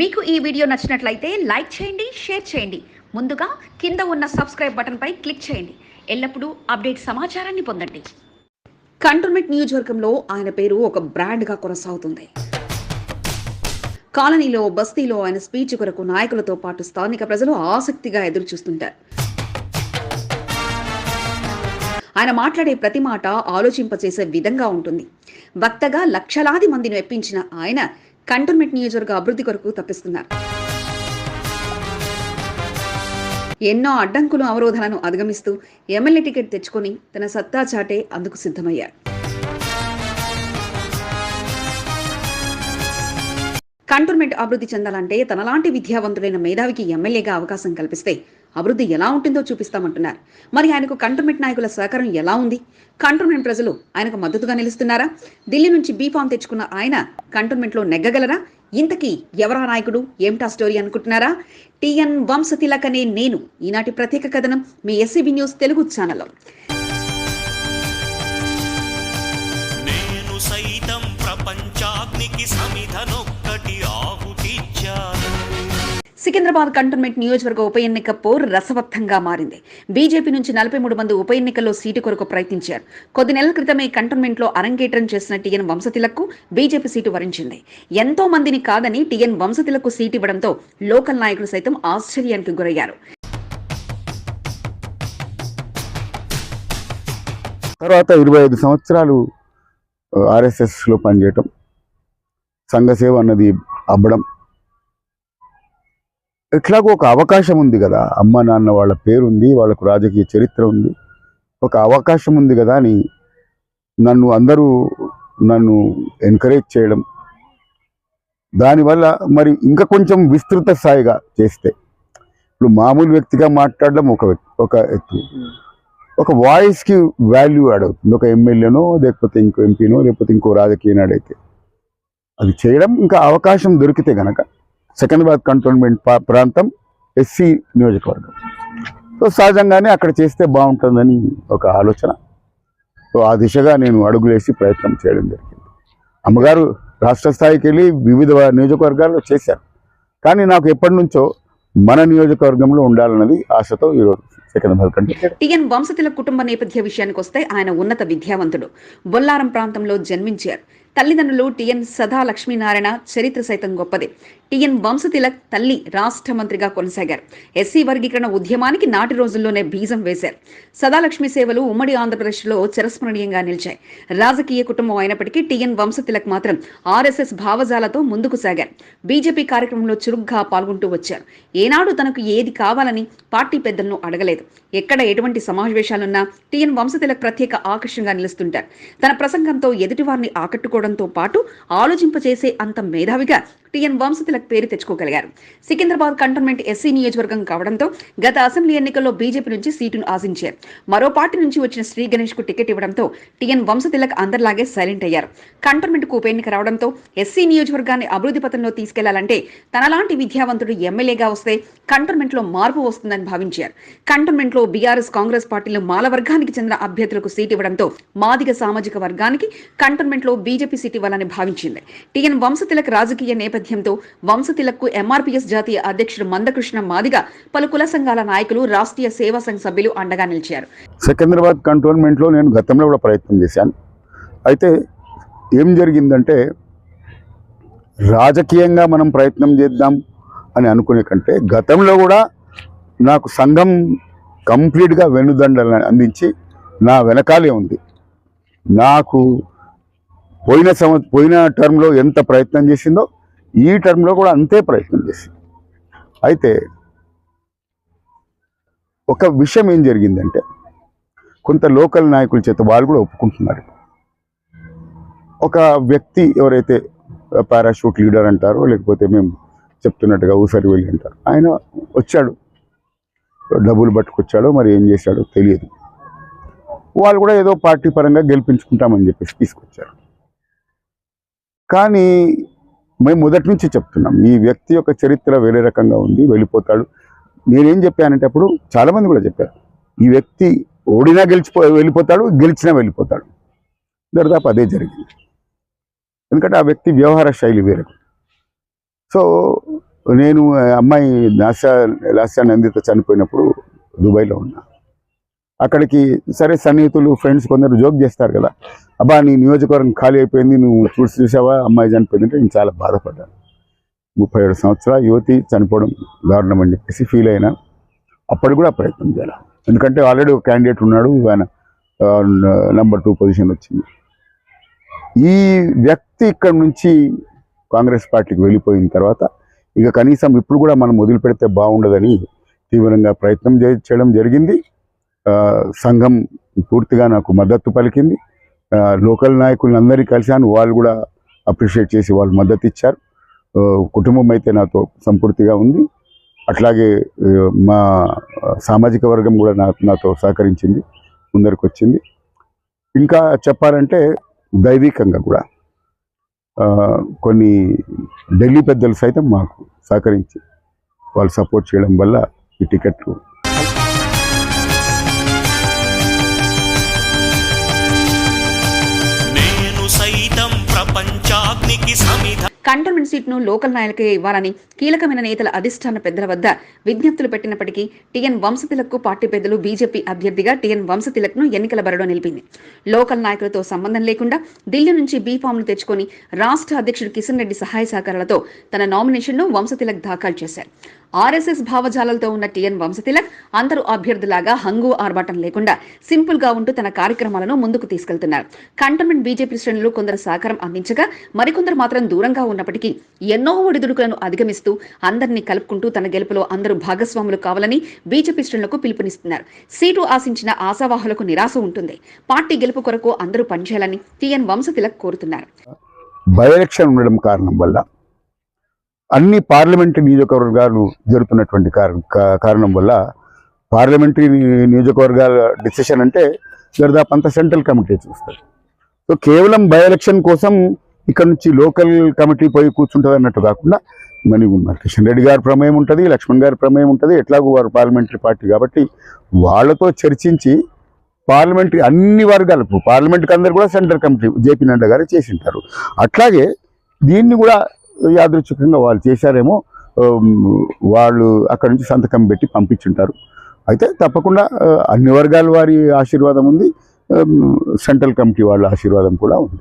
మీకు ఈ వీడియో నచ్చినట్లయితే లైక్ చేయండి షేర్ చేయండి. ముందుగా కింద ఉన్న సబ్స్క్రైబ్ బటన్పై క్లిక్ చేయండి. ఎల్లప్పుడూ అప్డేట్ సమాచారాన్ని పొందండి. కంటోన్మెంట్ నియోజకవర్గంలో ఆయన పేరు ఒక బ్రాండ్గా కొనసాగుతుంది. కాలనీలో బస్తీలో ఆయన స్పీచ్ కొరకు నాయకులతో పాటు స్థానిక ప్రజలు ఆసక్తిగా ఎదురు చూస్తుంటారు ఆయన మాట్లాడే ప్రతి మాట ఆలోచింపచేసే విధంగా ఉంటుంది. వక్తగా లక్షలాది మందిని మెప్పించిన ఆయన కంటోన్మెంట్ నియోజకవర్గ అభివృద్ధి కొరకు తప్పిస్తున్నారు. ఎన్నో అడ్డంకులు అవరోధాలను అధిగమిస్తూ ఎమ్మెల్యే టికెట్ తెచ్చుకొని తన సత్తా చాటే అందుకు సిద్ధమయ్యారు. కంటోన్మెంట్ అభివృద్ధి చెందాలంటే తనలాంటి విద్యావంతుడైన మేధావికి ఎమ్మెల్యేగా అవకాశం కల్పిస్తే అభివృద్ధి ఎలా ఉంటుందో చూపిస్తామంటున్నారు. మరి ఆయనకు కంటోన్మెంట్ నాయకుల సహకారం ఎలా ఉంది? కంటోన్మెంట్ ప్రజలు ఆయనకు మద్దతుగా నిలుస్తున్నారా? ఢిల్లీ నుంచి బీఫామ్ తెచ్చుకున్న ఆయన కంటోన్మెంట్లో నెగ్గగలరా? ఇంతకీ ఎవరా నాయకుడు? ఏమిటా స్టోరీ అనుకుంటున్నారా? టిఎన్ వంశతిలకనే అనే నేను ఈనాటి ప్రత్యేక కథనం మీ ఎస్సీబీ న్యూస్ తెలుగు ఛానల్లో. సికింద్రాబాద్ కంటోన్మెంట్ నియోజకవర్గ ఉప ఎన్నిక పోరు రసవత్తంగా మారింది. బీజేపీ నుంచి నలభై మూడు మంది ఉప ఎన్నికల్లో సీటు కొరకు ప్రయత్నించారు. కొద్ది నెలల క్రితమే కంటోన్మెంట్లో అరంగేట్రం చేసిన టీఎన్ వంశతిలకు బీజేపీ సీటు వరించింది. ఎంతో మందిని కాదని టీఎన్ వంశతిలకు సీటు ఇవ్వడంతో లోకల్ నాయకులు సైతం ఆశ్చర్యానికి గురయ్యారు. తర్వాత ఇరవై ఐదు సంవత్సరాలు ఆర్ఎస్ఎస్లో పనిచేయటం సంఘసేవ అన్నది అబ్బడం ఎట్లాగో ఒక అవకాశం ఉంది కదా. అమ్మ నాన్న వాళ్ళ పేరు ఉంది వాళ్ళకు రాజకీయ చరిత్ర ఉంది. ఒక అవకాశం ఉంది కదా అని నన్ను అందరూ నన్ను ఎంకరేజ్ చేయడం. దానివల్ల మరి ఇంకా కొంచెం విస్తృత స్థాయిగా చేస్తే. ఇప్పుడు మామూలు వ్యక్తిగా మాట్లాడడం ఒక వ్యక్తి ఒక ఎత్తు. ఒక వాయిస్కి వాల్యూ యాడ్ అవుతుంది. ఒక ఎమ్మెల్యేనో లేకపోతే ఇంకో ఎంపీనో లేకపోతే ఇంకో రాజకీయ నాడైతే అది చేయడం ఇంకా అవకాశం దొరికితే గనక సెకండ్బాద్ కంటోన్మెంట్ ప్రాంతం ఎస్సీ నియోజకవర్గం. సో సహజంగానే అక్కడ చేస్తే బాగుంటుందని ఒక ఆలోచన. సో ఆ దిశగా నేను అడుగులేసి ప్రయత్నం చేయడం జరిగింది. అమ్మగారు రాష్ట్ర స్థాయికి వెళ్ళి వివిధ నియోజకవర్గాల్లో చేశారు. కానీ నాకు ఎప్పటి నుంచో మన నియోజకవర్గంలో ఉండాలన్నది ఆశతో ఈరోజు టిఎన్ వంశతిల కుటుంబ నేపథ్య విషయానికి వస్తే ఆయన ఉన్నత విద్యావంతుడు. బొల్లారం ప్రాంతంలో జన్మించారు. తల్లిదండ్రులు టిఎన్ సదా లక్ష్మీనారాయణ చరిత్ర సైతం గొప్పది. టిఎన్ వంశతిలక్ తల్లి రాష్ట్ర మంత్రిగా కొనసాగారు. ఎస్సీ వర్గీకరణ ఉద్యమానికి నాటి రోజుల్లోనే బీజం వేశారు. సదాలక్ష్మి సేవలు ఉమ్మడి ఆంధ్రప్రదేశ్లో చిరస్మరణీయంగా నిలిచాయి. రాజకీయ కుటుంబం అయినప్పటికీ టిఎన్ వంశతిలక్ మాత్రం ఆర్ఎస్ఎస్ భావజాలతో ముందుకు సాగారు. బీజేపీ కార్యక్రమంలో చురుగ్గా పాల్గొంటూ వచ్చారు. ఏనాడు తనకు ఏది కావాలని పార్టీ పెద్దలను అడగలేదు. ఎక్కడ ఎటువంటి సమావేశాలున్నా టిఎన్ వంశతిలక్ ప్రత్యేక ఆకర్షణగా నిలుస్తుంటారు. తన ప్రసంగంతో ఎదుటివారిని ఆకట్టుకోవడంతో పాటు ఆలోచింపచేసే అంత మేధావిగా టిఎన్ వంశతిలక్ పేరు తెచ్చుకోగలిగారు. సికింద్రాబాద్ కంటోన్మెంట్ ఎస్సీ నియోజకవర్గం కావడంతో గత అసెంబ్లీ ఎన్నికల్లో బీజేపీ నుంచి సీటును ఆశించారు. మరో పార్టీ నుంచి వచ్చిన శ్రీ గణేష్కు టికెట్ ఇవ్వడంతో టిఎన్ వంశతిలక్ అందరిలాగే సైలెంట్ అయ్యారు. కంటోన్మెంట్కు ఉప ఎన్నిక రావడంతో ఎస్సీ నియోజకవర్గాన్ని అభివృద్ధి పథంలో తీసుకెళ్ళాలంటే తనలాంటి విద్యావంతుడు ఎమ్మెల్యేగా వస్తే కంటోన్మెంట్లో మార్పు వస్తుందని భావించారు. కంటోన్మెంట్లో బీఆర్ఎస్ కాంగ్రెస్ పార్టీలు మాల వర్గానికి చెందిన అభ్యర్థులకు సీటు ఇవ్వడంతో మాదిగ సామాజిక వర్గానికి కంటోన్మెంట్లో బీజేపీ సీటు ఇవ్వాలని భావించింది. టిఎన్ వంశతిలక్ రాజకీయ నేపథ్యంతో వంశతిలక్కు ఎంఆర్పీఎస్ జాతీయ అధ్యక్షుడు మందకృష్ణ మాదిగ పలు కుల సంఘాల నాయకులు రాష్ట్రీయ సేవా సంఘ సభ్యులు అండగా నిలిచారు. సికింద్రాబాద్ కంటోన్మెంట్లో నేను గతంలో కూడా ప్రయత్నం చేశాను. అయితే ఏం జరిగిందంటే రాజకీయంగా మనం ప్రయత్నం చేద్దాం అని అనుకునే కంటే గతంలో కూడా నాకు సంఘం కంప్లీట్గా వెనుదండలను అందించి నా వెనకాలే ఉంది. నాకు పోయిన సంవ పోయిన టర్మ్లో ఎంత ప్రయత్నం చేసిందో ఈ టర్మ్లో కూడా అంతే ప్రయత్నం చేసింది అయితే ఒక విషయం ఏం జరిగిందంటే కొంత లోకల్ నాయకుల చేత వాళ్ళు కూడా ఒప్పుకుంటున్నారు ఒక వ్యక్తి ఎవరైతే పారాషూట్ లీడర్ అంటారో లేకపోతే మేము చెప్తున్నట్టుగా ఊసరి వెళ్ళి అంటారు ఆయన వచ్చాడు. డబ్బులు పట్టుకొచ్చాడో మరి ఏం చేశాడో తెలియదు. వాళ్ళు కూడా ఏదో పార్టీ పరంగా గెలిపించుకుంటామని చెప్పేసి తీసుకొచ్చారు. కానీ మేము మొదటి నుంచి చెప్తున్నాం. ఈ వ్యక్తి యొక్క చరిత్ర వేరే రకంగా ఉంది వెళ్ళిపోతాడు. నేనేం చెప్పానంటే అప్పుడు చాలామంది కూడా చెప్పారు. ఈ వ్యక్తి ఓడినా గెలిచిపో వెళ్ళిపోతాడు గెలిచినా వెళ్ళిపోతాడు. దాదాపు అదే జరిగింది. ఎందుకంటే ఆ వ్యక్తి వ్యవహార శైలి వేరే. సో నేను అమ్మాయి లాస్యా లాస్యా నందిత చనిపోయినప్పుడు దుబాయ్లో ఉన్నా. అక్కడికి సరే సన్నిహితులు ఫ్రెండ్స్ కొందరు జోక్ చేస్తారు కదా. అబ్బా నీ నియోజకవర్గం ఖాళీ అయిపోయింది నువ్వు చూసి చూసావా? అమ్మాయి చనిపోయింది అంటే నేను చాలా బాధపడ్డాను. ముప్పై ఏడు సంవత్సరాల యువతి చనిపోవడం దారుణం అని చెప్పేసి ఫీల్ అయినా అప్పటికి కూడా ప్రయత్నం చేయాలి. ఎందుకంటే ఆల్రెడీ ఒక క్యాండిడేట్ ఉన్నాడు ఆయన నంబర్ టూ పొజిషన్ వచ్చింది. ఈ వ్యక్తి ఇక్కడ నుంచి కాంగ్రెస్ పార్టీకి వెళ్ళిపోయిన తర్వాత ఇక కనీసం ఇప్పుడు కూడా మనం వదిలిపెడితే బాగుండదని తీవ్రంగా ప్రయత్నం చే- చేయడం జరిగింది. సంఘం పూర్తిగా నాకు మద్దతు పలికింది. లోకల్ నాయకులను అందరినీ కలిశాను. వాళ్ళు కూడా అప్రిషియేట్ చేసి వాళ్ళు మద్దతు ఇచ్చారు. కుటుంబం అయితే నాతో సంపూర్తిగా ఉంది. అట్లాగే మా సామాజిక వర్గం కూడా నా నాతో సహకరించింది. ముందరికి వచ్చింది ఇంకా చెప్పాలంటే దైవికంగా కూడా కొన్ని ఢిల్లీ పెద్దలు సైతం మాకు సహకరించి వాళ్ళు సపోర్ట్ చేయడం వల్ల ఈ టికెట్లు కంటోన్మెంట్ సీట్ను లోకల్ నాయకులకే ఇవ్వాలని కీలకమైన నేతల అధిష్టాన పెద్దల వద్ద విజ్ఞప్తులు పెట్టినప్పటికీ టీఎన్ వంశతిలక్కు పార్టీ పెద్దలు బీజేపీ అభ్యర్థిగా టీఎన్ వంశతిలక్ను ఎన్నికల బరిలో నిలిపింది. లోకల్ నాయకులతో సంబంధం లేకుండా ఢిల్లీ నుంచి బీఫామ్ను తెచ్చుకొని రాష్ట్ర అధ్యక్షుడు కిషన్ రెడ్డి సహాయ సహకారాలతో తన నామినేషన్ను వంశతిలక్ దాఖలు చేశారు. ఆర్ఎస్ఎస్ భావజాలతో ఉన్న టీఎన్ వంశతిలక్ అందరూ అభ్యర్థులాగా హంగు ఆర్భాటం లేకుండా సింపుల్గా ఉంటూ తన కార్యక్రమాలను ముందుకు తీసుకెళ్తున్నారు. కంటోన్మెంట్ బీజేపీ శ్రేణులు కొందరు సహకారం అందించగా మరికొందరు మాత్రం దూరంగా ఉన్నప్పటికీ ఎన్నో ఒడిదుడుకులను అధిగమిస్తూ అందరినీ కలుపుకుంటూ తన గెలుపులో అందరూ భాగస్వాములు కావాలని బీజేపీ శ్రేణులకు పిలుపునిస్తున్నారు. సీటు ఆశించిన ఆశావాహులకు నిరాశ ఉంటుంది. పార్టీ గెలుపు కొరకు అందరూ పనిచేయాలని టీఎన్ వంశతిలక్ కోరుతున్నారు. బై ఎలక్షన్ ఉండడం కారణం వల్ల అన్ని పార్లమెంటరీ నియోజకవర్గాలు జరుగుతున్నటువంటి కారణం కారణం వల్ల పార్లమెంటరీ నియోజకవర్గాల డిసిషన్ అంటే దాదాపు అంత సెంట్రల్ కమిటీ చూస్తారు. సో కేవలం బై ఎలక్షన్ కోసం ఇక్కడ నుంచి లోకల్ కమిటీ పోయి కూర్చుంటుంది అన్నట్టు కాకుండా మరి కిషన్ రెడ్డి గారి ప్రమేయం ఉంటుంది లక్ష్మణ్ గారి ప్రమేయం ఉంటుంది ఎట్లాగూ వారు పార్లమెంటరీ పార్టీ కాబట్టి వాళ్ళతో చర్చించి పార్లమెంటరీ అన్ని వర్గాలకు పార్లమెంట్కి అందరు కూడా సెంట్రల్ కమిటీ జేపీ నడ్డా గారు చేసి ఉంటారు అట్లాగే దీన్ని కూడా యాదృచ్ఛికంగా వాళ్ళు చేశారేమో వాళ్ళు అక్కడ నుంచి సంతకం పెట్టి పంపించుంటారు. అయితే తప్పకుండా అన్ని వర్గాల వారి ఆశీర్వాదం ఉంది. సెంట్రల్ కమిటీ వాళ్ళ ఆశీర్వాదం కూడా ఉంది.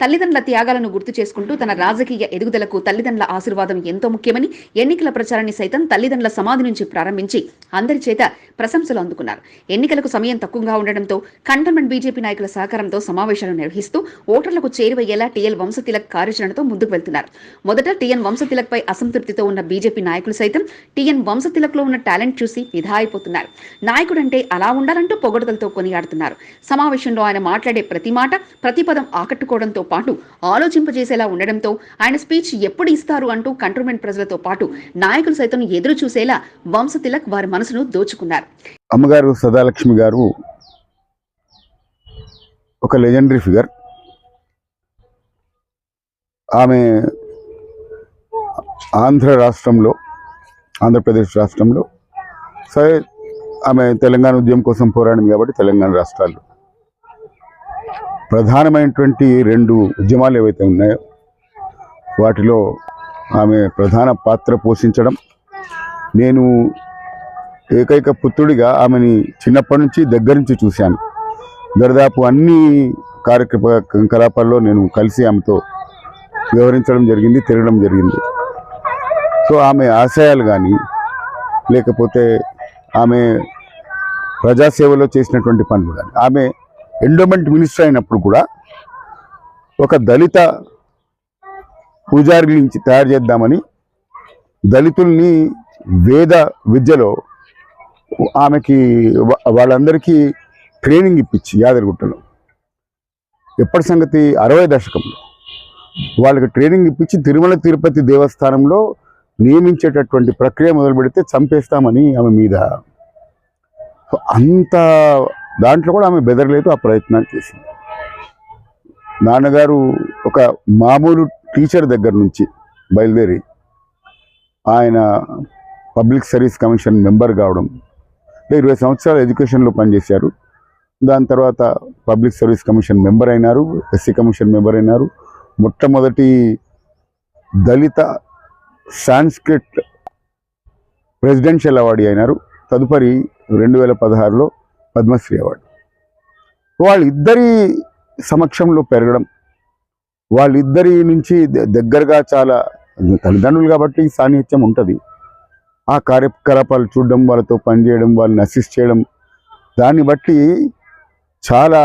తల్లిదండ్రుల త్యాగాలను గుర్తు చేసుకుంటూ తన రాజకీయ ఎదుగుదలకు తల్లిదండ్రుల ఆశీర్వాదం ఎంతో ముఖ్యమని ఎన్నికల ప్రచారాన్ని సైతం తల్లిదండ్రుల సమాధి నుంచి ప్రారంభించి అందరి చేత ప్రశంసలు అందుకున్నారు. ఎన్నికలకు సమయం తక్కువగా ఉండడంతో కంటోన్మెంట్ బీజేపీ నాయకుల సహకారంతో సమావేశాలు నిర్వహిస్తూ ఓటర్లకు చేరువయ్యేలా టీఎల్ వంశతిలక్ కార్యాచరణతో ముందుకు వెళ్తున్నారు. మొదట టీఎన్ వంశతిలక్ పై అసంతృప్తితో ఉన్న బీజేపీ నాయకులు సైతం టీఎన్ వంశతిలక్లో ఉన్న టాలెంట్ చూసి నిధా అయిపోతున్నారు. నాయకుడంటే అలా ఉండాలంటూ పొగడతలతో కొనియాడుతున్నారు. సమావేశంలో ఆయన మాట్లాడే ప్రతి మాట ప్రతి పదం ఆకట్టుకోవడంతో పాటు ఆలోచింపజేసేలా ఉండడంతో ఆయన స్పీచ్ ఎప్పుడు ఇస్తారు అంటూ కంటోన్మెంట్ ప్రజలతో పాటు నాయకులు సైతం ఎదురు చూసేలా వంశతిలక్ వారి మనసును దోచుకున్నారు. అమ్మగారు సదాలక్ష్మి గారు ఒక లెజెండరీ ఫిగర్ ఆమె ఆంధ్ర రాష్ట్రంలో ఆంధ్రప్రదేశ్ రాష్ట్రంలో సరే ఆమె తెలంగాణ ఉద్యమం కోసం పోరాడింది కాబట్టి తెలంగాణ రాష్ట్రాల్లో. ప్రధానమైనటువంటి రెండు ఉద్యమాలు ఏవైతే ఉన్నాయో వాటిలో ఆమె ప్రధాన పాత్ర పోషించడం నేను ఏకైక పుత్రుడిగా ఆమెని చిన్నప్పటి నుంచి దగ్గర నుంచి చూశాను. దాదాపు అన్ని కార్యకలాపాల్లో నేను కలిసి ఆమెతో వ్యవహరించడం జరిగింది తిరగడం జరిగింది. సో ఆమె ఆశయాలు కానీ లేకపోతే ఆమె ప్రజాసేవలో చేసినటువంటి పనులు కానీ ఆమె ఎండోమెంట్ మినిస్టర్ అయినప్పుడు కూడా ఒక దళిత పూజారి నుంచి తయారు చేద్దామని దళితుల్ని వేద విద్యలో ఆమెకి వాళ్ళందరికీ ట్రైనింగ్ ఇప్పించి యాదగిరిగుట్టలో. ఎప్పటి సంగతి? అరవై దశకంలో. వాళ్ళకి ట్రైనింగ్ ఇప్పించి తిరుమల తిరుపతి దేవస్థానంలో నియమించేటటువంటి ప్రక్రియ మొదలు పెడితే చంపేస్తామని ఆమె మీద. అంత దాంట్లో కూడా ఆమె బెదరలేదు ఆ ప్రయత్నాలు చేసింది. నాన్నగారు ఒక మామూలు టీచర్ దగ్గర నుంచి బయలుదేరి ఆయన పబ్లిక్ సర్వీస్ కమిషన్ మెంబర్ కావడం అంటే ఇరవై సంవత్సరాలు ఎడ్యుకేషన్లో పనిచేశారు. దాని తర్వాత పబ్లిక్ సర్వీస్ కమిషన్ మెంబర్ అయినారు ఎస్సీ కమిషన్ మెంబర్ అయినారు. మొట్టమొదటి దళిత సాంస్క్రిట్ ప్రెసిడెన్షియల్ అవార్డు అయినారు. తదుపరి రెండు వేల పదహారులో పద్మశ్రీ అవార్డు. వాళ్ళిద్దరి సమక్షంలో పెరగడం వాళ్ళిద్దరి నుంచి దగ్గరగా చాలా తల్లిదండ్రులు కాబట్టి సాన్నిహిత్యం ఉంటుంది. ఆ కార్యకలాపాలు చూడడం వాళ్ళతో పనిచేయడం వాళ్ళని అసిస్ట్ చేయడం దాన్ని బట్టి చాలా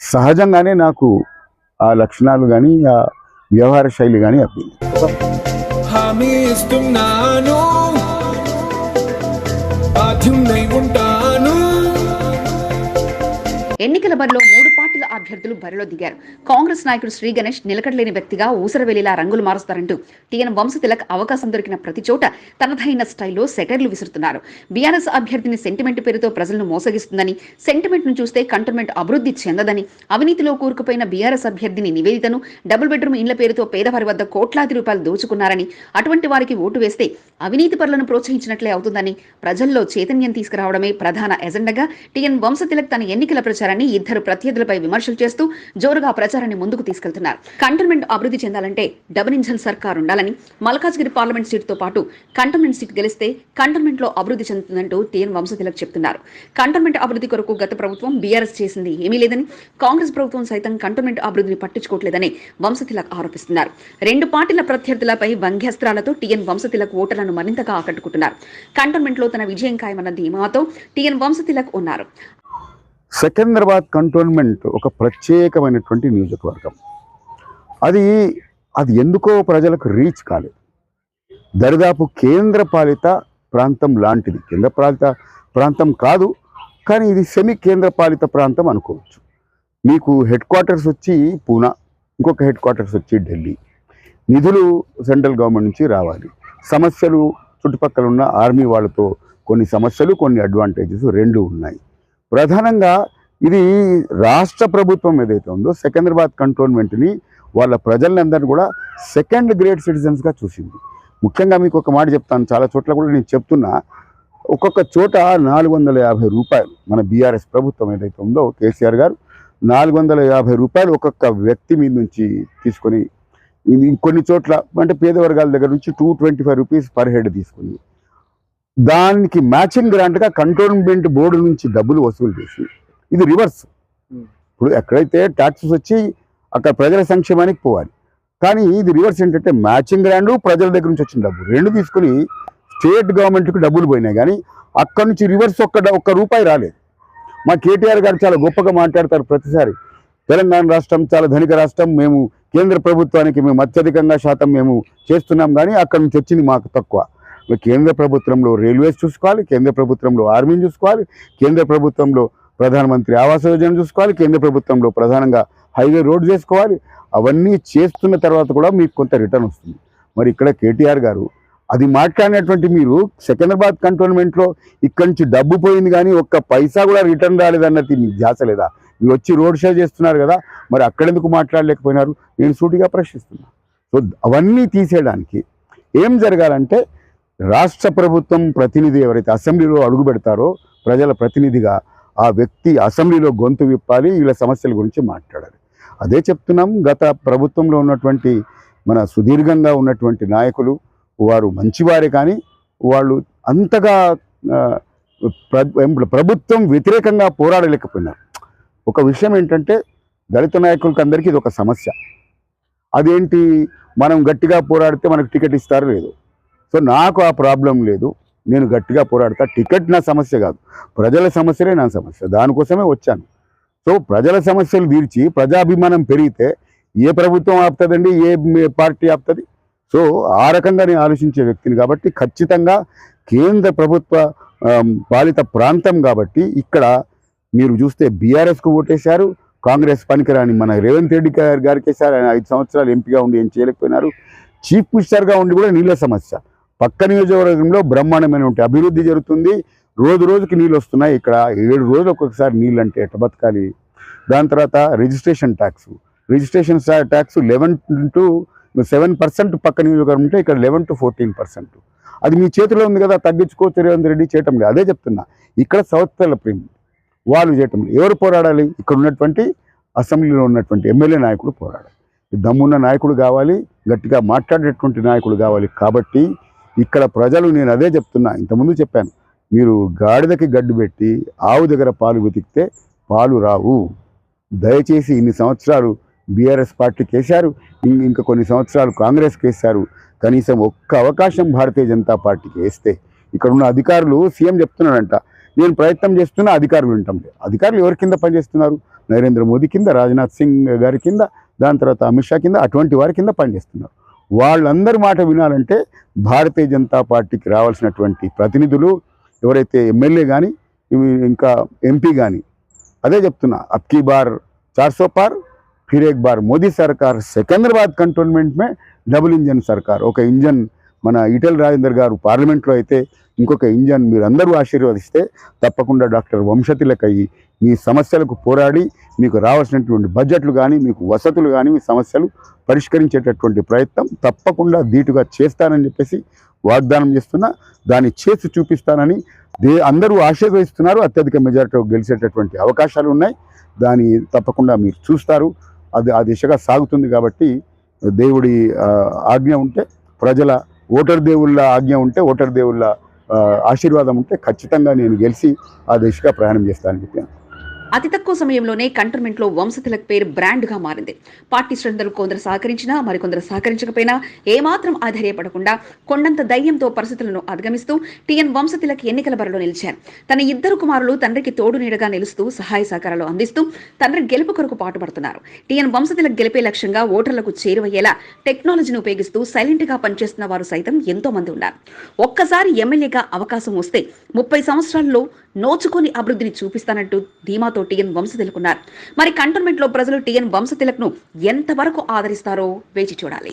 సహజంగానే నాకు ఆ లక్షణాలు కానీ ఆ వ్యవహార శైలి కానీ అబ్బింది. హామీ ఇస్తున్నాను. ఎన్నికల బరిలో పార్టీల అభ్యర్థులు బరిలో దిగారు. కాంగ్రెస్ నాయకుడు శ్రీ గణేష్ నిలకడలేని వ్యక్తిగా ఊసరవెల్లిలా రంగులు మారుస్తారంటూ టీఎన్ వంశతిలక్ అవకాశం దొరికిన ప్రతి చోట తనదైన స్టైల్లో సెటర్లు విసురుతున్నారు. బీఆర్ఎస్ అభ్యర్థిని సెంటిమెంట్ పేరుతో ప్రజలను మోసగిస్తుందని సెంటిమెంట్ను చూస్తే కంటోన్మెంట్ అభివృద్ధి చెందదని అవినీతిలో కూరుకుపోయిన బీఆర్ఎస్ అభ్యర్థిని నివేదితను డబుల్ బెడ్రూమ్ ఇండ్ల పేరుతో పేదవారి వద్ద కోట్లాది రూపాయలు దోచుకున్నారని అటువంటి వారికి ఓటు వేస్తే అవినీతి పరులను ప్రోత్సహించినట్లే అవుతుందని ప్రజల్లో చైతన్యం తీసుకురావడమే ప్రధాన ఎజెండాగా టీఎన్ వంశతిలక్ తన ఎన్నికల ప్రచారాన్ని ఇద్దరు ప్రత్యర్థులపై విమర్శలు చేస్తూ జోరుగా ప్రచారాన్ని ముందుకు తీసుకెళ్తున్నారు. కంటోన్మెంట్ అభివృద్ధి చెందాలంటే డబుల్ ఇంజన్ సర్కార్ ఉండాలని మల్కాజ్గిరి పార్లమెంట్ సీటుతో పాటు కంటోన్మెంట్ సీట్ గెలిస్తే కంటోన్మెంట్లో అభివృద్ధి చెందుతుందంటూ టీఎన్ వంశతిలక్ చెప్తున్నారు. కంటోన్మెంట్ అభివృద్ధి కొరకు గత ప్రభుత్వం బీఆర్ఎస్ చేసింది ఏమీ లేదని కాంగ్రెస్ ప్రభుత్వం సైతం కంటోన్మెంట్ అభివృద్ధిని పట్టించుకోవట్లేదని వంశతిలక్ ఆరోపిస్తున్నారు. రెండు పార్టీల ప్రత్యర్థులపై వ్యంగ్యాస్త్రాలతో టీఎన్ వంశతిలక్ ఓటర్లను మరింతగా ఆకట్టుకుంటున్నారు. కంటోన్మెంట్లో తన విజయం ఖాయమన్న ధీమాతో టీఎన్ వంశతిలక్ ఉన్నారు. సికింద్రాబాద్ కంటోన్మెంట్ ఒక ప్రత్యేకమైనటువంటి నియోజకవర్గం. అది అది ఎందుకో ప్రజలకు రీచ్ కాలేదు. దరిదాపు కేంద్ర పాలిత ప్రాంతం లాంటిది. కేంద్ర పాలిత ప్రాంతం కాదు కానీ ఇది సెమీ కేంద్ర పాలిత ప్రాంతం అనుకోవచ్చు. మీకు హెడ్ క్వార్టర్స్ వచ్చి పూనా ఇంకొక హెడ్ క్వార్టర్స్ వచ్చి ఢిల్లీ. నిధులు సెంట్రల్ గవర్నమెంట్ నుంచి రావాలి. సమస్యలు చుట్టుపక్కల ఉన్న ఆర్మీ వాళ్ళతో కొన్ని సమస్యలు కొన్ని అడ్వాంటేజెస్ రెండు ఉన్నాయి. ప్రధానంగా ఇది రాష్ట్ర ప్రభుత్వం ఏదైతే ఉందో సికింద్రాబాద్ కంటోన్మెంట్ని వాళ్ళ ప్రజలందరినీ కూడా సెకండ్ గ్రేడ్ సిటిజన్స్గా చూసింది. ముఖ్యంగా మీకు ఒక మాట చెప్తాను చాలా చోట్ల కూడా నేను చెప్తున్నా. ఒక్కొక్క చోట నాలుగు వందల యాభై రూపాయలు మన బీఆర్ఎస్ ప్రభుత్వం ఏదైతే ఉందో కేసీఆర్ గారు నాలుగు వందల యాభై రూపాయలు ఒక్కొక్క వ్యక్తి మీద నుంచి తీసుకొని ఇది కొన్ని చోట్ల అంటే పేద వర్గాల దగ్గర నుంచి two twenty five rupees per head తీసుకుంది దానికి మ్యాచింగ్ గ్రాంట్గా కంటోన్మెంట్ బోర్డు నుంచి డబ్బులు వసూలు చేసి ఇది రివర్స్. ఇప్పుడు ఎక్కడైతే ట్యాక్సెస్ వచ్చి అక్కడ ప్రజల సంక్షేమానికి పోవాలి. కానీ ఇది రివర్స్ ఏంటంటే మ్యాచింగ్ గ్రాండ్ ప్రజల దగ్గర నుంచి వచ్చిన డబ్బు. రెండు తీసుకుని స్టేట్ గవర్నమెంట్కి డబ్బులు పోయినాయి కానీ అక్కడ నుంచి రివర్స్ ఒక్క ఒక్క రూపాయి రాలేదు. మా కేటీఆర్ గారు చాలా గొప్పగా మాట్లాడతారు ప్రతిసారి. తెలంగాణ రాష్ట్రం చాలా ధనిక రాష్ట్రం మేము కేంద్ర ప్రభుత్వానికి మేము అత్యధికంగా శాతం మేము చేస్తున్నాం కానీ అక్కడ నుంచి వచ్చింది మాకు తక్కువ. కేంద్ర ప్రభుత్వంలో రైల్వేస్ చూసుకోవాలి కేంద్ర ప్రభుత్వంలో ఆర్మీని చూసుకోవాలి కేంద్ర ప్రభుత్వంలో ప్రధానమంత్రి ఆవాస్ యోజన చూసుకోవాలి కేంద్ర ప్రభుత్వంలో ప్రధానంగా హైవే రోడ్ చేసుకోవాలి. అవన్నీ చేస్తున్న తర్వాత కూడా మీకు కొంత రిటర్న్ వస్తుంది. మరి ఇక్కడ కేటీఆర్ గారు అది మాట్లాడినటువంటి మీరు సికింద్రాబాద్ కంటోన్మెంట్లో ఇక్కడి నుంచి డబ్బు పోయింది కానీ ఒక్క పైసా కూడా రిటర్న్ రాలేదన్నది మీకు ధ్యాస లేదా? మీరు వచ్చి రోడ్ షో చేస్తున్నారు కదా మరి అక్కడెందుకు మాట్లాడలేకపోయినారు? నేను సూటిగా ప్రశ్నిస్తున్నా. సో అవన్నీ తీసేయడానికి ఏం జరగాలంటే రాష్ట్ర ప్రభుత్వం ప్రతినిధి ఎవరైతే అసెంబ్లీలో అడుగు పెడతారో ప్రజల ప్రతినిధిగా ఆ వ్యక్తి అసెంబ్లీలో గొంతు విప్పాలి వీళ్ళ సమస్యల గురించి మాట్లాడాలి. అదే చెప్తున్నాం గత ప్రభుత్వంలో ఉన్నటువంటి మన సుదీర్ఘంగా ఉన్నటువంటి నాయకులు వారు మంచివారే కానీ వాళ్ళు అంతగా ప్రభుత్వం వ్యతిరేకంగా పోరాడలేకపోయినారు. ఒక విషయం ఏంటంటే దళిత నాయకులకి అందరికీ ఇది ఒక సమస్య. అదేంటి మనం గట్టిగా పోరాడితే మనకు టికెట్ ఇస్తారు లేదు. సో నాకు ఆ ప్రాబ్లం లేదు. నేను గట్టిగా పోరాడతా. టికెట్ నా సమస్య కాదు. ప్రజల సమస్యలే నా సమస్య. దానికోసమే వచ్చాను. సో ప్రజల సమస్యలు తీర్చి ప్రజాభిమానం పెరిగితే ఏ ప్రభుత్వం ఆపుతుందండి? ఏ పార్టీ ఆపుతుంది? సో ఆ రకంగా నేను ఆలోచించే వ్యక్తిని కాబట్టి ఖచ్చితంగా కేంద్ర ప్రభుత్వ పాలిత ప్రాంతం కాబట్టి ఇక్కడ మీరు చూస్తే బీఆర్ఎస్కు ఓటేశారు. కాంగ్రెస్ పనికిరాని మన రేవంత్ రెడ్డి గారికి వేశారు ఆయన ఐదు సంవత్సరాలు ఎంపీగా ఉండి ఏం చేయలేకపోయినారు. చీఫ్ మినిస్టర్గా ఉండి కూడా నీళ్ళ సమస్య. పక్క నియోజకవర్గంలో బ్రహ్మాండమైనటువంటి అభివృద్ధి జరుగుతుంది. రోజు రోజుకి నీళ్ళు వస్తున్నాయి. ఇక్కడ ఏడు రోజులు ఒక్కొక్కసారి నీళ్ళు అంటే ఎట్ట బతకాలి? దాని తర్వాత registration tax. Registration tax eleven to seven percent పక్క నియోజకవర్గం ఉంటే ఇక్కడ లెవెన్ టు ఫోర్టీన్ పర్సెంట్. అది మీ చేతిలో ఉంది కదా తగ్గించుకోవచ్చు రేవంత్ రెడ్డి చేయటం లేదు. అదే చెప్తున్నా. ఇక్కడ సౌత్ ప్రేమ వాళ్ళు చేయటం లేదు. ఎవరు పోరాడాలి? ఇక్కడ ఉన్నటువంటి అసెంబ్లీలో ఉన్నటువంటి ఎమ్మెల్యే నాయకుడు పోరాడాలి. దమ్మున్న నాయకుడు కావాలి గట్టిగా మాట్లాడేటువంటి నాయకుడు కావాలి కాబట్టి ఇక్కడ ప్రజలు నేను అదే చెప్తున్నా ఇంతకుముందు చెప్పాను మీరు గాడిదకి గడ్డు పెట్టి ఆవు దగ్గర పాలు వెతికితే పాలు రావు. దయచేసి ఇన్ని సంవత్సరాలు బీఆర్ఎస్ పార్టీకి వేశారు ఇంకా కొన్ని సంవత్సరాలు కాంగ్రెస్కి వేశారు కనీసం ఒక్క అవకాశం భారతీయ జనతా పార్టీకి వేస్తే. ఇక్కడ ఉన్న అధికారులు సీఎం చెప్తున్నాడంట నేను ప్రయత్నం చేస్తున్నా అధికారులు వింటాం. అధికారులు ఎవరి కింద పనిచేస్తున్నారు? నరేంద్ర మోదీ కింద రాజ్నాథ్ సింగ్ గారి కింద దాని తర్వాత అమిత్ షా కింద అటువంటి వారి కింద పనిచేస్తున్నారు. వాళ్ళందరి మాట వినాలంటే భారతీయ జనతా పార్టీకి రావాల్సినటువంటి ప్రతినిధులు ఎవరైతే ఎమ్మెల్యే కానీ ఇంకా ఎంపీ కానీ అదే చెప్తున్నా అబ్కీ బార్ చార్సో పార్ ఫిర్ ఎక్ బార్ మోదీ సర్కార్ సికంద్రాబాద్ కంటోన్మెంట్ మే డబుల్ ఇంజన్ సర్కార్. ఒక ఇంజన్ మన ఈటల్ రాజేందర్ గారు పార్లమెంట్లో అయితే ఇంకొక ఇంజన్ మీరందరూ ఆశీర్వదిస్తే తప్పకుండా డాక్టర్ వంశతిలక్ అయ్యి మీ సమస్యలకు పోరాడి మీకు రావాల్సినటువంటి బడ్జెట్లు కానీ మీకు వసతులు కానీ మీ సమస్యలు పరిష్కరించేటటువంటి ప్రయత్నం తప్పకుండా ధీటుగా చేస్తానని చెప్పేసి వాగ్దానం చేస్తున్నా. దాన్ని చేసి చూపిస్తానని దే అందరూ ఆశీర్వదిస్తున్నారు. అత్యధిక మెజారిటీ గెలిచేటటువంటి అవకాశాలు ఉన్నాయి. దాన్ని తప్పకుండా మీరు చూస్తారు. అది ఆ దిశగా సాగుతుంది కాబట్టి దేవుడి ఆజ్ఞ ఉంటే ప్రజల ఓటర్ దేవుళ్ళ ఆజ్ఞ ఉంటే ఓటర్ దేవుళ్ళ ఆశీర్వాదం ఉంటే ఖచ్చితంగా నేను గెలిచి ఆ దిశగా ప్రయాణం చేస్తానని చెప్పాను అతి తక్కువ సమయంలోనే కంటోన్మెంట్లో వంశతిలక్ పేరు బ్రాండ్గా మారింది. పార్టీ శ్రేణులు కొందరు సహకరించినా మరికొందరు సహకరించకపోయినా ఏమాత్రం ఆధైర్యపడకుండా కొండంత ధైర్యంతో పరిస్థితులను అధిగమిస్తూ టీఎన్ వంశతిలక్ ఎన్నికల బరిలో నిలిచారు. తన ఇద్దరు కుమారులు తండ్రికి తోడు నీడగా నిలుస్తూ సహాయ సహకారాలు అందిస్తూ తండ్రి గెలుపు కొరకు పాటుపడుతున్నారు. టీఎన్ వంశతిలక్ గెలిపే లక్ష్యంగా ఓటర్లకు చేరువయ్యేలా టెక్నాలజీని ఉపయోగిస్తూ సైలెంట్గా పనిచేస్తున్న వారు సైతం ఎంతో మంది ఉన్నారు. ఒక్కసారి ఎమ్మెల్యేగా అవకాశం వస్తే ముప్పై సంవత్సరాల్లో నోచుకొని అభివృద్ధిని చూపిస్తానంటూ ధీమాతో టీఎన్ వంశ తెలుకున్నారు. మరి కంటోన్మెంట్లో ప్రజలు టీఎన్ వంశ తిలక్ను ఎంతవరకు ఆదరిస్తారో వేచి చూడాలి.